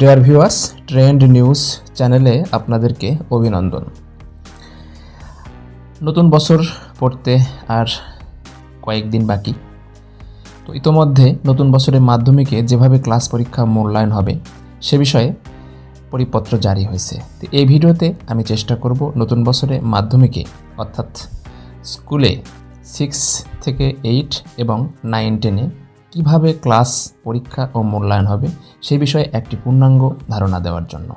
Dear viewers trend news চ্যানেলে আপনাদেরকে অভিনন্দন। নতুন বছর পড়তে আর কয়েকদিন বাকি। তো ইতোমধ্যে নতুন বছরের মাধ্যমিকে যেভাবে ক্লাস পরীক্ষা মূল্যায়ন হবে, সে বিষয়ে পরিপত্র জারি হয়েছে। তো এই ভিডিওতে আমি চেষ্টা করব নতুন বছরে মাধ্যমিকে, অর্থাৎ স্কুলে সিক্স থেকে এইট এবং নাইন টেনে কীভাবে ক্লাস, পরীক্ষা ও মূল্যায়ন হবে সেই বিষয়ে একটি পূর্ণাঙ্গ ধারণা দেওয়ার জন্য।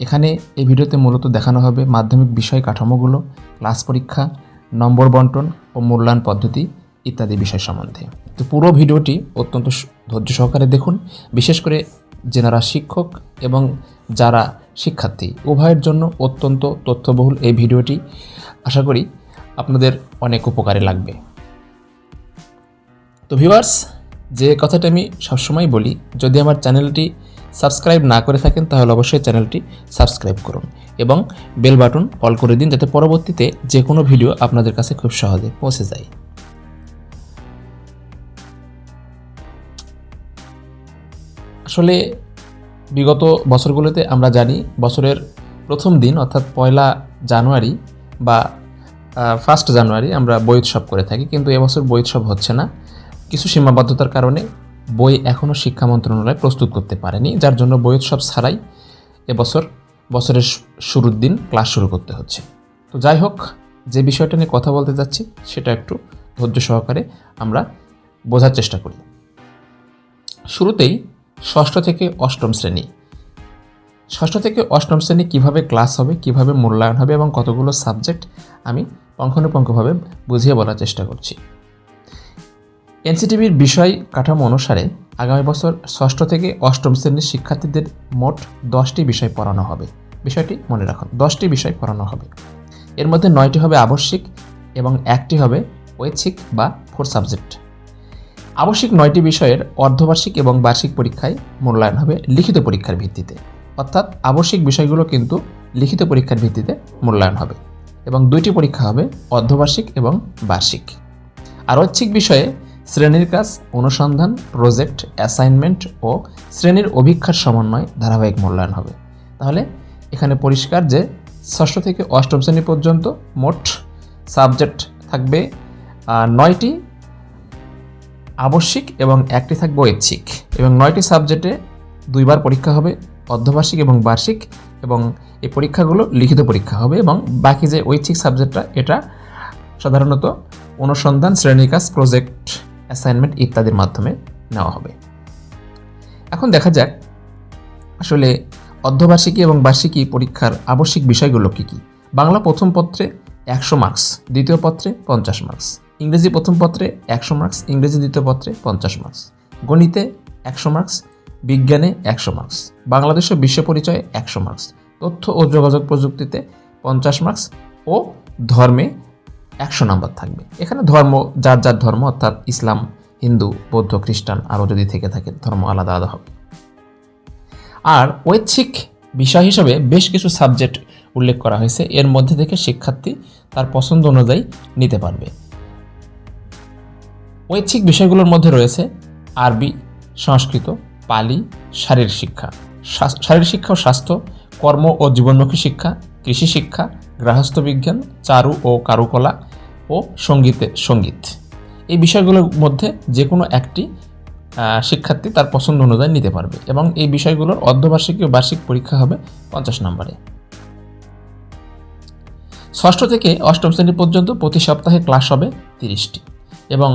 এখানে এই ভিডিওতে মূলত দেখানো হবে মাধ্যমিক বিষয় কাঠামোগুলো, ক্লাস পরীক্ষা, নম্বর বন্টন ও মূল্যায়ন পদ্ধতি ইত্যাদি বিষয় সম্বন্ধে। তো পুরো ভিডিওটি অত্যন্ত ধৈর্য সহকারে দেখুন, বিশেষ করে যেনারা শিক্ষক এবং যারা শিক্ষার্থী, উভয়ের জন্য অত্যন্ত তথ্যবহুল এই ভিডিওটি। আশা করি আপনাদের অনেক উপকারে লাগবে। তো ভিউয়ার্স যে কথাটা আমি সবসময় বলি, যদি আমার চ্যানেলটি সাবস্ক্রাইব না করে থাকেন, তাহলে অবশ্যই চ্যানেলটি সাবস্ক্রাইব করুন এবং বেল বাটন অল করে দিন যাতে পরবর্তীতে যে কোনো ভিডিও আপনাদের কাছে খুব সহজে পৌঁছে যায়। আসলে বিগত বছরগুলোতে আমরা জানি, বছরের প্রথম দিন অর্থাৎ পয়লা জানুয়ারি বা ফার্স্ট জানুয়ারি আমরা বই উৎসব করে থাকি, কিন্তু এবছর বই উৎসব হচ্ছে না। কিছু সীমাবদ্ধতার কারণে বই এখনও শিক্ষা মন্ত্রণালয় প্রস্তুত করতে পারেনি, যার জন্য বই উৎসব ছাড়াই এবছর বছরের শুরুর দিন ক্লাস শুরু করতে হচ্ছে। তো যাই হোক, যে বিষয়টা নিয়ে কথা বলতে যাচ্ছি, সেটা একটু ধৈর্য সহকারে আমরা বোঝার চেষ্টা করি। শুরুতেই ষষ্ঠ থেকে অষ্টম শ্রেণি। ষষ্ঠ থেকে অষ্টম শ্রেণি কীভাবে ক্লাস হবে, কীভাবে মূল্যায়ন হবে এবং কতগুলো সাবজেক্ট আমি পঙ্খানুপঙ্খভাবে বুঝিয়ে বলার চেষ্টা করছি। এনসিটিভির বিষয় কাঠামো অনুসারে আগামী বছর ষষ্ঠ থেকে অষ্টম শ্রেণির শিক্ষার্থীদের মোট দশটি বিষয় পড়ানো হবে। বিষয়টি মনে রাখুন, দশটি বিষয় পড়ানো হবে। এর মধ্যে নয়টি হবে আবশ্যিক এবং একটি হবে ঐচ্ছিক বা ফোর সাবজেক্ট। আবশ্যিক নয়টি বিষয়ের অর্ধবার্ষিক এবং বার্ষিক পরীক্ষায় মূল্যায়ন হবে লিখিত পরীক্ষার ভিত্তিতে। অর্থাৎ আবশ্যিক বিষয়গুলো কিন্তু লিখিত পরীক্ষার ভিত্তিতে মূল্যায়ন হবে এবং দুইটি পরীক্ষা হবে অর্ধবার্ষিক এবং বার্ষিক। আর ঐচ্ছিক বিষয়ে শ্রেণির কাজ, অনুসন্ধান প্রজেক্ট অ্যাসাইনমেন্ট ও শ্রেণির অভিক্ষার সমন্বয় ধারাবাহিক মূল্যায়ন হবে। তাহলে এখানে পরিষ্কার যে ষষ্ঠ থেকে অষ্টম শ্রেণি পর্যন্ত মোট সাবজেক্ট থাকবে নয়টি আবশ্যিক এবং একটি থাকবে ঐচ্ছিক। এবং নয়টি সাবজেক্টে দুইবার পরীক্ষা হবে, অর্ধবার্ষিক এবং বার্ষিক, এবং এই পরীক্ষাগুলো লিখিত পরীক্ষা হবে এবং বাকি যে ঐচ্ছিক সাবজেক্টটা, এটা সাধারণত অনুসন্ধান শ্রেণীকাজ প্রজেক্ট অ্যাসাইনমেন্ট ইত্যাদির মাধ্যমে নেওয়া হবে। এখন দেখা যাক আসলে অর্ধবার্ষিকী এবং বার্ষিকী পরীক্ষার আবশ্যিক বিষয়গুলো কী কী। বাংলা প্রথম পত্রে একশো মার্কস দ্বিতীয় পত্রে পঞ্চাশ মার্কস ইংরেজি প্রথম পত্রে একশো মার্কস ইংরেজি দ্বিতীয় পত্রে পঞ্চাশ মার্কস গণিতে একশো মার্কস বিজ্ঞানে একশো মার্কস বাংলাদেশ ও বিশ্ব পরিচয়ে একশো মার্কস তথ্য ও যোগাযোগ প্রযুক্তিতে পঞ্চাশ মার্কস ও ধর্মে একশো নাম্বার থাকবে। এখানে ধর্ম, যার যার ধর্ম, অর্থাৎ ইসলাম, হিন্দু, বৌদ্ধ, খ্রিস্টান, আরও যদি থেকে থাকে, ধর্ম আলাদা আলাদা হবে। আর ঐচ্ছিক বিষয় হিসেবে বেশ কিছু সাবজেক্ট উল্লেখ করা হয়েছে। এর মধ্যে থেকে শিক্ষার্থী তার পছন্দ অনুযায়ী নিতে পারবে। ঐচ্ছিক বিষয়গুলোর মধ্যে রয়েছে আরবি, সংস্কৃত, পালি, শারীরিক শিক্ষা। শারীরিক শিক্ষা ও স্বাস্থ্য, কর্ম ও জীবনমুখী শিক্ষা, কৃষি শিক্ষা গৃহস্থ বিজ্ঞান চারু ও কারুকলা ও সঙ্গীতে সংগীত। এই বিষয়গুলোর মধ্যে যে কোনো একটি শিক্ষার্থী তার পছন্দ অনুযায়ী নিতে পারবে এবং এই বিষয়গুলোর অর্ধবার্ষিকী ও বার্ষিক পরীক্ষা হবে পঞ্চাশ নম্বরে। ষষ্ঠ থেকে অষ্টম শ্রেণি পর্যন্ত প্রতি সপ্তাহে ক্লাস হবে তিরিশটি এবং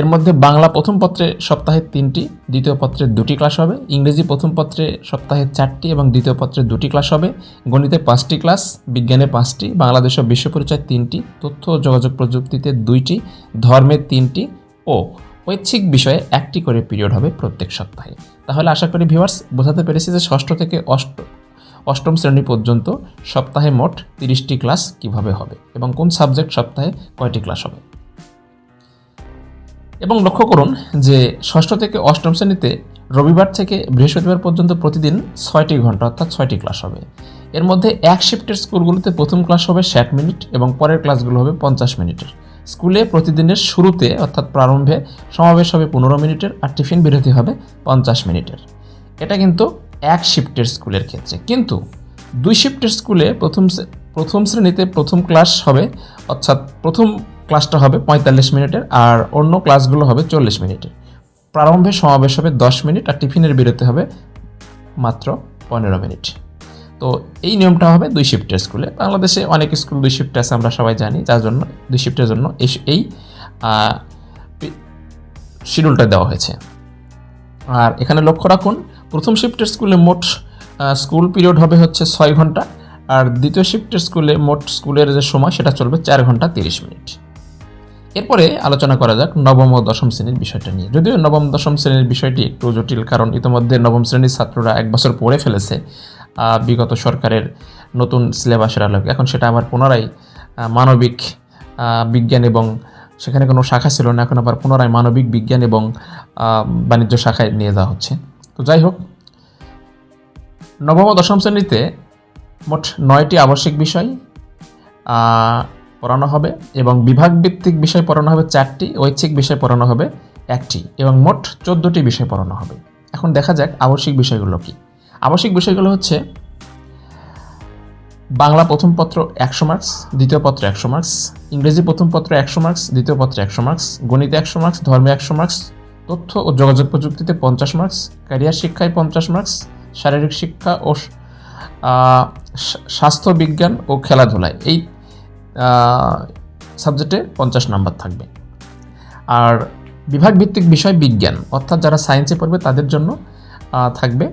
এর মধ্যে বাংলা প্রথম পত্রে সপ্তাহে তিনটি, দ্বিতীয় পত্রে দুটি ক্লাস হবে, ইংরেজি প্রথম পত্রে সপ্তাহে চারটি এবং দ্বিতীয় পত্রে দুটি ক্লাস হবে, গণিতে পাঁচটি ক্লাস বিজ্ঞানে পাঁচটি, বাংলাদেশ ও বিশ্ব পরিচয় তিনটি, তথ্য ও যোগাযোগ প্রযুক্তিতে দুইটি ধর্মের তিনটি ও ঐচ্ছিক বিষয়ে একটি করে পিরিয়ড হবে প্রত্যেক সপ্তাহে। তাহলে আশা করি ভিউয়ার্স বোঝাতে পেরেছি যে ষষ্ঠ থেকে অষ্ট, অষ্টম শ্রেণি পর্যন্ত সপ্তাহে মোট তিরিশটি ক্লাস কীভাবে হবে এবং কোন সাবজেক্ট সপ্তাহে কয়টি ক্লাস হবে। এবং লক্ষ্য করুন যে ষষ্ঠ থেকে অষ্টম শ্রেণীতে রবিবার থেকে বৃহস্পতিবার পর্যন্ত প্রতিদিন ছয়টি ঘণ্টা, অর্থাৎ ছয়টি ক্লাস হবে। এর মধ্যে এক শিফটের স্কুলগুলোতে প্রথম ক্লাস হবে ষাট মিনিট এবং পরের ক্লাসগুলো হবে পঞ্চাশ মিনিটের। স্কুলে প্রতিদিনের শুরুতে, অর্থাৎ প্রারম্ভে, সমাবেশ হবে পনেরো মিনিটের আর টিফিন বিরতি হবে পঞ্চাশ মিনিটের। এটা কিন্তু এক শিফটের স্কুলের ক্ষেত্রে। কিন্তু দুই শিফটের স্কুলে প্রথম প্রথম শ্রেণীতে প্রথম ক্লাস হবে, অর্থাৎ প্রথম ক্লাসটা হবে পঁয়তাল্লিশ মিনিটের আর অন্য ক্লাসগুলো হবে চল্লিশ মিনিটের। প্রারম্ভে সমাবেশ হবে দশ মিনিট আর টিফিনের বিরতি হবে মাত্র পনেরো মিনিট। তো এই নিয়মটা হবে দুই শিফটের স্কুলে। বাংলাদেশে অনেক স্কুল দুই শিফটে আছে, আমরা সবাই জানি, যার জন্য দুই শিফটের জন্য এই শিডিউলটা দেওয়া হয়েছে। আর এখানে লক্ষ্য রাখুন, প্রথম শিফটের স্কুলে মোট স্কুল পিরিয়ড হবে হচ্ছে ছয় ঘণ্টা, আর দ্বিতীয় শিফটের স্কুলে মোট স্কুলের যে সময় সেটা চলবে চার ঘণ্টা তিরিশ মিনিট। এরপরে আলোচনা করা যাক নবম ও দশম শ্রেণির বিষয়টা নিয়ে। যদিও নবম, দশম শ্রেণির বিষয়টি একটু জটিল, কারণ ইতিমধ্যে নবম শ্রেণির ছাত্ররা এক বছর পড়ে ফেলেছে বিগত সরকারের নতুন সিলেবাসের আলোকে। এখন সেটা আবার পুনরায় মানবিক বিজ্ঞান এবং সেখানে কোনো শাখা ছিল না, এখন আবার পুনরায় মানবিক বিজ্ঞান এবং বাণিজ্য শাখায় নিয়ে যাওয়া হচ্ছে। তো যাই হোক, নবম ও দশম শ্রেণীতে মোট নয়টি আবশ্যিক বিষয় পড়ানো হবে এবং বিভাগ ভিত্তিক বিষয় পড়ানো হবে চারটি, ঐচ্ছিক বিষয় পড়ানো হবে একটি এবং মোট চোদ্দোটি বিষয় পড়ানো হবে। এখন দেখা যাক আবশ্যিক বিষয়গুলো কি। আবশ্যিক বিষয়গুলো হচ্ছে বাংলা প্রথম পত্র একশো মার্কস, দ্বিতীয় পত্র একশো মার্কস, ইংরেজি প্রথম পত্র একশো মার্কস, দ্বিতীয় পত্রে একশো মার্কস, গণিতে একশো মার্কস, ধর্মে একশো মার্কস, তথ্য ও যোগাযোগ প্রযুক্তিতে পঞ্চাশ মার্কস, ক্যারিয়ার শিক্ষায় পঞ্চাশ মার্কস, শারীরিক শিক্ষা ও স্বাস্থ্য বিজ্ঞান ও খেলাধুলায়। এই সাবজেক্টে পঞ্চাশ নাম্বার থাকবে। আর বিভাগ ভিত্তিক বিষয় বিজ্ঞান, অর্থাৎ যারা সায়েন্সে পড়বে তাদের জন্য থাকবে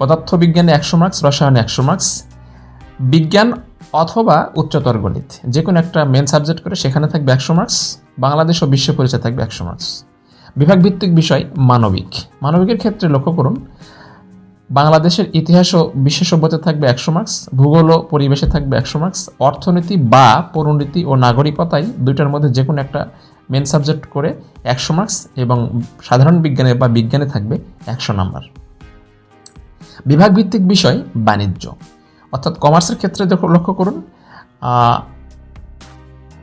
পদার্থবিজ্ঞানে একশো মার্কস রসায়নে একশো মার্কস বিজ্ঞান অথবা উচ্চতর গণিত যে কোনো একটা মেন সাবজেক্ট করে সেখানে থাকবে একশো মার্কস বাংলাদেশ ও বিশ্ব পরিচয় থাকবে একশো মার্কস বিভাগ ভিত্তিক বিষয় মানবিক, মানবিকের ক্ষেত্রে লক্ষ্য করুন বাংলাদেশের ইতিহাস ও বিশ্ব সভ্যতা থাকবে একশো মার্কস ভূগোল ও পরিবেশে থাকবে একশো মার্কস অর্থনীতি বা পরিণতি ও নাগরিকতাই দুইটার মধ্যে যে কোনো একটা মেন সাবজেক্ট করে একশো মার্কস এবং সাধারণ বিজ্ঞানে বা বিজ্ঞানে থাকবে একশো নাম্বার বিভাগভিত্তিক বিষয় বাণিজ্য। অর্থাৎ কমার্সের ক্ষেত্রে লক্ষ্য করুন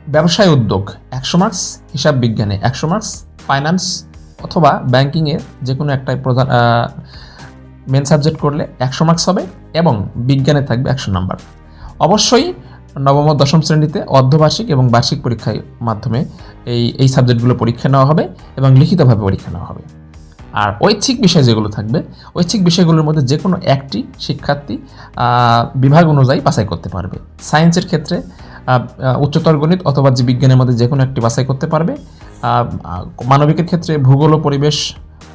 ব্যবসায় উদ্যোগ একশো মার্কস হিসাব বিজ্ঞানে একশো মার্কস ফাইন্যান্স অথবা ব্যাংকিংয়ের যে কোনো একটা প্রধান মেন সাবজেক্ট করলে একশো মার্কস হবে এবং বিজ্ঞানে থাকবে একশো নাম্বার অবশ্যই নবম দশম শ্রেণীতে অর্ধবার্ষিক এবং বার্ষিক পরীক্ষার মাধ্যমে এই এই সাবজেক্টগুলো পরীক্ষা নেওয়া হবে এবং লিখিতভাবে পরীক্ষা নেওয়া হবে। আর ঐচ্ছিক বিষয় যেগুলো থাকবে, ঐচ্ছিক বিষয়গুলোর মধ্যে যে কোনো একটি শিক্ষার্থী বিভাগ অনুযায়ী বাছাই করতে পারবে। সায়েন্সের ক্ষেত্রে উচ্চতর গণিত অথবা বিজ্ঞানের মধ্যে যে কোনো একটি বাছাই করতে পারবে। মানবিকের ক্ষেত্রে ভূগোল পরিবেশ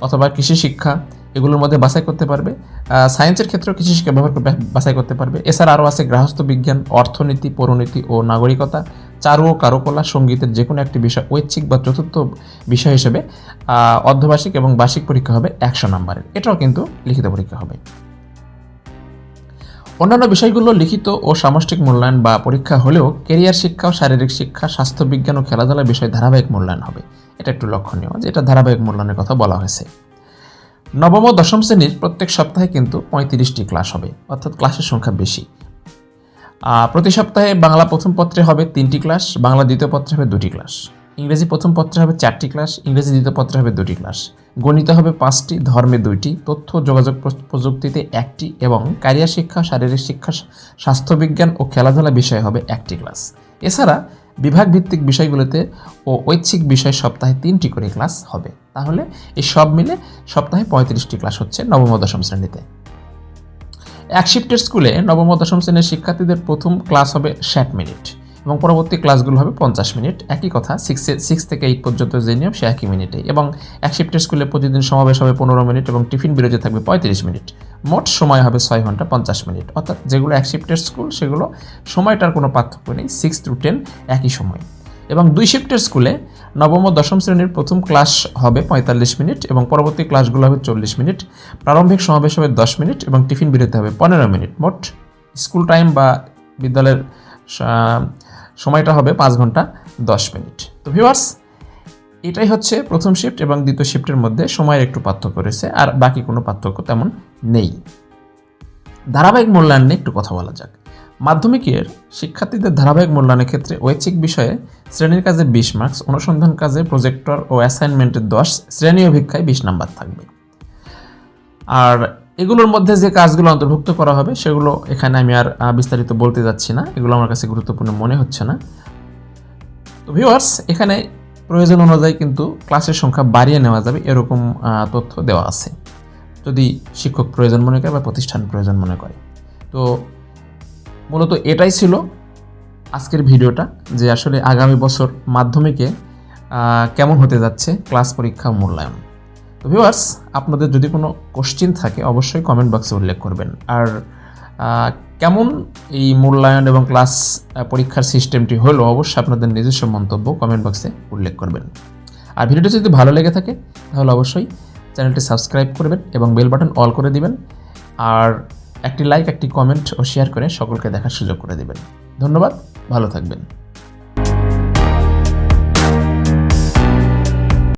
অথবা কৃষি শিক্ষা এগুলোর মধ্যে বাছাই করতে পারবে। সায়েন্সের ক্ষেত্রেও কৃষি শিক্ষা ব্যবহার করে বাছাই করতে পারবে। এছাড়া আরও আছে গৃহস্থ বিজ্ঞান, অর্থনীতি পরিণতি ও নাগরিকতা, চারু ও কারুকলা, সঙ্গীতের যে কোনো একটি বিষয়, ঐচ্ছিক বা চতুর্থ বিষয় হিসেবে অর্ধবার্ষিক এবং বার্ষিক পরীক্ষা হবে একশো নম্বরের। এটাও কিন্তু লিখিত পরীক্ষা হবে। অন্যান্য বিষয়গুলো লিখিত ও সামষ্টিক মূল্যায়ন বা পরীক্ষা হলেও কেরিয়ার শিক্ষা ও শারীরিক শিক্ষা, স্বাস্থ্য বিজ্ঞান ও খেলাধুলা বিষয়ে ধারাবাহিক মূল্যায়ন হবে। এটা একটু লক্ষণীয় যে এটা ধারাবাহিক মূল্যায়নের কথা বলা হয়েছে। নবম ও দশম শ্রেণির প্রত্যেক সপ্তাহে কিন্তু পঁয়ত্রিশটি ক্লাস হবে, অর্থাৎ ক্লাসের সংখ্যা বেশি। প্রতি সপ্তাহে বাংলা প্রথম পত্রে হবে তিনটি ক্লাস, বাংলা দ্বিতীয় পত্রে হবে দুটি ক্লাস। ইংরেজি প্রথম পত্রে হবে চারটি ক্লাস, ইংরেজি দ্বিতীয় পত্রে হবে দুটি ক্লাস। গণিতে হবে পাঁচটি, ধর্মে দুইটি, তথ্য যোগাযোগ প্র- প্রযুক্তিতে একটি এবং ক্যারিয়ার শিক্ষা, শারীরিক শিক্ষা স্বাস্থ্যবিজ্ঞান ও খেলাধুলা বিষয়ে হবে একটি ক্লাস। এছাড়া বিভাগ ভিত্তিক বিষয়গুলোতে ও ঐচ্ছিক বিষয় সপ্তাহে তিনটি করে ক্লাস হবে। তাহলে এই সব মিলে সপ্তাহে পঁয়ত্রিশটি ক্লাস হচ্ছে নবম দশম শ্রেণীতে। এক শিফটের স্কুলে নবম দশম শ্রেণির শিক্ষার্থীদের প্রথম ক্লাস হবে ষাট মিনিট এবং পরবর্তী ক্লাসগুলো হবে পঞ্চাশ মিনিট। একই কথা সিক্স সিক্স থেকে এইট পর্যন্ত যে নিয়ম সে একই মিনিটে এবং এক শিফটের স্কুলে প্রতিদিন সমাবেশ হবে পনেরো মিনিট এবং টিফিন বিরতি থাকবে পঁয়ত্রিশ মিনিট। মোট সময় হবে ছয় ঘণ্টা পঞ্চাশ মিনিট। অর্থাৎ যেগুলো এক শিফটের স্কুল, সেগুলো সময়টার কোনো পার্থক্য নেই সিক্স টু টেন একই সময়। এবং দুই শিফটের স্কুলে নবম ও দশম শ্রেণির প্রথম ক্লাস হবে পঁয়তাল্লিশ মিনিট এবং পরবর্তী ক্লাসগুলো হবে চল্লিশ মিনিট। প্রারম্ভিক সমাবেশ হবে দশ মিনিট এবং টিফিন বিরতি হবে পনেরো মিনিট। মোট স্কুল টাইম বা বিদ্যালয়ের সময়টা হবে পাঁচ ঘণ্টা দশ মিনিট। তো ভিউয়ার্স, এটাই হচ্ছে প্রথম শিফট এবং দ্বিতীয় শিফটের মধ্যে সময়ের একটু পার্থক্য রয়েছে, আর বাকি কোনো পার্থক্য তেমন নেই। ধারাবাহিক মূল্যায়ন নিয়ে একটু কথা বলা যাক। মাধ্যমিকের শিক্ষার্থীদের ধারাবাহিক মূল্যায়নের ক্ষেত্রে ঐচ্ছিক বিষয়ে শ্রেণির কাজে বিশ মার্কস অনুসন্ধান কাজে প্রজেক্টর ও অ্যাসাইনমেন্টের দশ, শ্রেণি অভিক্ষায় বিশ নাম্বার থাকবে। আর এগুলোর মধ্যে যে কাজগুলো অন্তর্ভুক্ত করা হবে, সেগুলো এখানে আমি আর বিস্তারিত বলতে যাচ্ছি না। এগুলো আমার কাছে গুরুত্বপূর্ণ মনে হচ্ছে না। তো ভিউয়ার্স এখানে প্রয়োজন অনুযায়ী কিন্তু ক্লাসের সংখ্যা বাড়িয়ে নেওয়া যাবে, এরকম তথ্য দেওয়া আছে। যদি শিক্ষক প্রয়োজন মনে করে বা প্রতিষ্ঠান প্রয়োজন মনে করে। তো মূলত এটাই ছিল আজকের ভিডিওটা যে আসলে আগামী বছর মাধ্যমিকে কেমন হতে যাচ্ছে ক্লাস পরীক্ষা মূল্যায়ন। তো ভিউয়ার্স আপনাদের যদি কোনো কোশ্চিন থাকে, অবশ্যই কমেন্ট বক্সে উল্লেখ করবেন। আর কেমন এই মূল্যায়ন এবং ক্লাস পরীক্ষার সিস্টেমটি হলো, অবশ্যই আপনাদের নিজস্ব মন্তব্য কমেন্ট বক্সে উল্লেখ করবেন। আর ভিডিওটি যদি ভালো লেগে থাকে, তাহলে অবশ্যই চ্যানেলটি সাবস্ক্রাইব করবেন এবং বেল বাটন অল করে দিবেন। আর একটি লাইক, একটি কমেন্ট ও শেয়ার করে সকলকে দেখার সুযোগ করে দেবেন। ধন্যবাদ, ভালো থাকবেন।